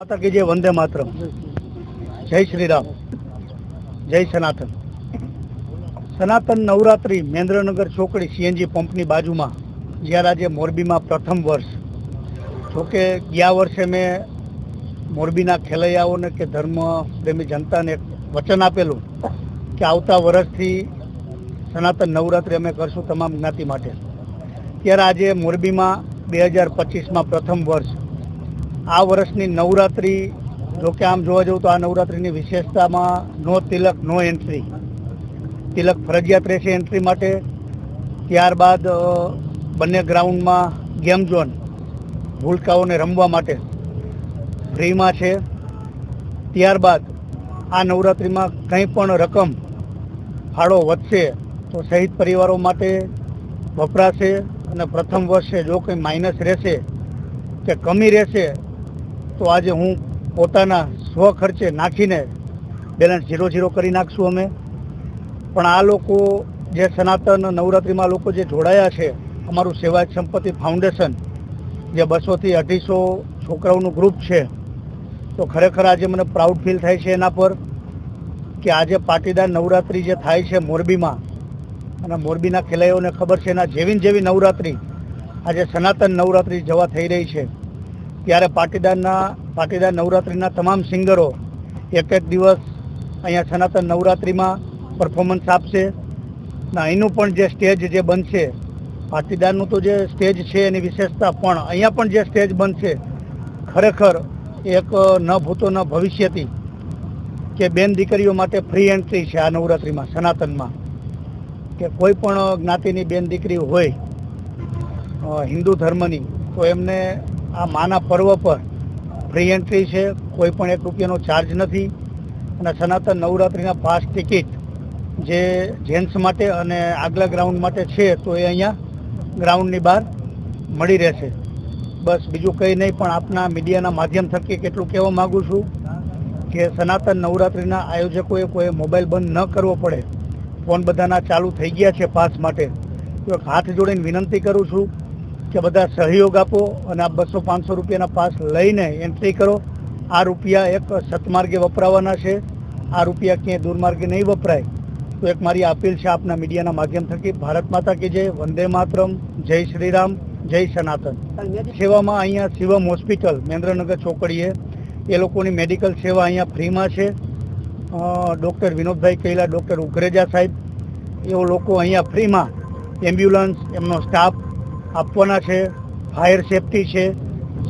માતા કી જય, વંદે માત્ર જય શ્રી રામ. જય સનાતન. સનાતન નવરાત્રી મેન્દ્રનગર ચોકડી સીએનજી પંપની બાજુમાં જ્યારે આજે મોરબીમાં પ્રથમ વર્ષ. જોકે ગયા વર્ષે મેં મોરબીના ખેલૈયાઓને કે ધર્મ પ્રેમી જનતાને વચન આપેલું કે આવતા વર્ષથી સનાતન નવરાત્રિ અમે કરશું તમામ જ્ઞાતિ માટે. ત્યારે આજે મોરબીમાં બે હજાર પચીસમાં પ્રથમ વર્ષ આ વર્ષની નવરાત્રિ, જો કે આમ જોવા જવું તો આ નવરાત્રિની વિશેષતામાં નો તિલક, નો એન્ટ્રી તિલક ફરજિયાત રહેશે એન્ટ્રી માટે. ત્યારબાદ બંને ગ્રાઉન્ડમાં ગેમ ઝોન ભૂલકાઓને રમવા માટે ફ્રીમાં છે. ત્યારબાદ, આ નવરાત્રિમાં કંઈ પણ રકમ ફાળો વધશે તો શહીદ પરિવારો માટે વપરાશે અને પ્રથમ વર્ષે જો કંઈ માઇનસ રહેશે કે કમી રહેશે તો આજે હું પોતાના સ્વ ખર્ચે નાખીને બેલેન્સ ઝીરો ઝીરો કરી નાખશું અમે. પણ આ લોકો જે સનાતન નવરાત્રિમાં લોકો જે જોડાયા છે, અમારું સેવા સંપત્તિ ફાઉન્ડેશન જે બસોથી અઢીસો છોકરાઓનું ગ્રુપ છે, તો ખરેખર આજે મને પ્રાઉડ ફીલ થાય છે એના પર કે આજે પાટીદાર નવરાત્રિ જે થાય છે મોરબીમાં, અને મોરબીના ખેલૈયાઓને ખબર છે એના જેવી જેવી નવરાત્રિ આજે સનાતન નવરાત્રિ જવા થઈ રહી છે. ત્યારે પાટીદારના, પાટીદાર નવરાત્રિના તમામ સિંગરો એક એક દિવસ અહીંયા સનાતન નવરાત્રિમાં પરફોર્મન્સ આપશે. ને અહીંનું પણ જે સ્ટેજ જે બનશે, પાટીદારનું તો જે સ્ટેજ છે એની વિશેષતા પણ અહીંયા પણ જે સ્ટેજ બનશે, ખરેખર એક ન ભૂતો ન ભવિષ્યથી કે બેન દીકરીઓ માટે ફ્રી એન્ટ્રી છે આ નવરાત્રિમાં, સનાતનમાં. કે કોઈ પણ જ્ઞાતિની બેન દીકરી હોય હિન્દુ ધર્મની, તો એમને આ માના પર્વ પર ફ્રી એન્ટ્રી છે. કોઈ પણ એક રૂપિયાનો ચાર્જ નથી. અને સનાતન નવરાત્રિના પાસ ટિકિટ જે જેન્ટ્સ માટે અને આગલા ગ્રાઉન્ડ માટે છે, તો એ અહીંયા ગ્રાઉન્ડની બહાર મળી રહેશે. બસ બીજું કંઈ નહીં, પણ આપના મીડિયાના માધ્યમ થકી કેટલું કહેવા માગું છું કે સનાતન નવરાત્રિના આયોજકોએ કોઈ મોબાઈલ બંધ ન કરવો પડે. ફોન બધાના ચાલુ થઈ ગયા છે પાસ માટે. તો હાથ જોડીને વિનંતી કરું છું કે બધા સહયોગ આપો અને આ બસો પાંચસો રૂપિયાના પાસ લઈને એન્ટ્રી કરો. આ રૂપિયા એક સતમાર્ગે વપરાવાના છે. આ રૂપિયા ક્યાંય દુર્માર્ગે નહીં વપરાય. તો એક મારી અપીલ છે આપના મીડિયાના માધ્યમ થકી, ભારત માતા કે જય, વંદે માતરમ, જય શ્રીરામ જય સનાતન. સેવામાં અહીંયા શિવમ હોસ્પિટલ, મહેન્દ્રનગર ચોકડીએ. એ લોકોની મેડિકલ સેવા અહીંયા ફ્રીમાં છે. ડૉક્ટર વિનોદભાઈ કૈલા, ડૉક્ટર ઉઘરેજા સાહેબ, એવો લોકો અહીંયા ફ્રીમાં. એમ્બ્યુલન્સ, એમનો સ્ટાફ આપવાના છે ફાયર સેફટી છે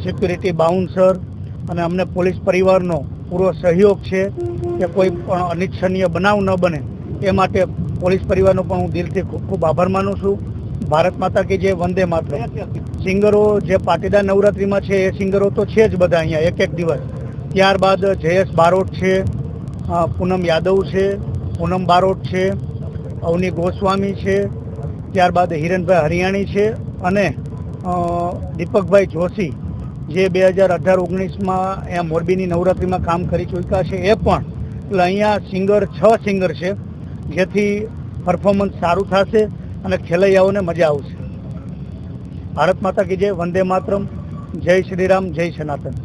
સિક્યુરિટી બાઉન્સર અને અમને પોલીસ પરિવારનો પૂરો સહયોગ છે કે કોઈ પણ અનિચ્છનીય બનાવ ન બને એ માટે પોલીસ પરિવારનો પણ હું દિલથી ખૂબ ખૂબ આભાર માનું છું. ભારત માતા કી જે વંદે માત્ર સિંગરો જે પાટીદાર નવરાત્રિમાં છે, એ સિંગરો તો છે જ બધા અહીંયા એક એક દિવસ. ત્યારબાદ જયેશ બારોટ છે પૂનમ યાદવ છે, પૂનમ બારોટ છે, અવની ગોસ્વામી છે ત્યારબાદ હિરેનભાઈ હરિયાણી છે અને દીપકભાઈ જોશી, જે બે હજાર અઢાર ઓગણીસમાં અહીંયા મોરબીની નવરાત્રિમાં કામ કરી ચૂક્યા છે. એ પણ, એટલે અહીંયા સિંગર, છ સિંગર છે, જેથી પરફોર્મન્સ સારું થશે અને ખેલૈયાઓને મજા આવશે. ભારત માતા કી જય, વંદે માતરમ, જય શ્રી રામ જય સનાતન.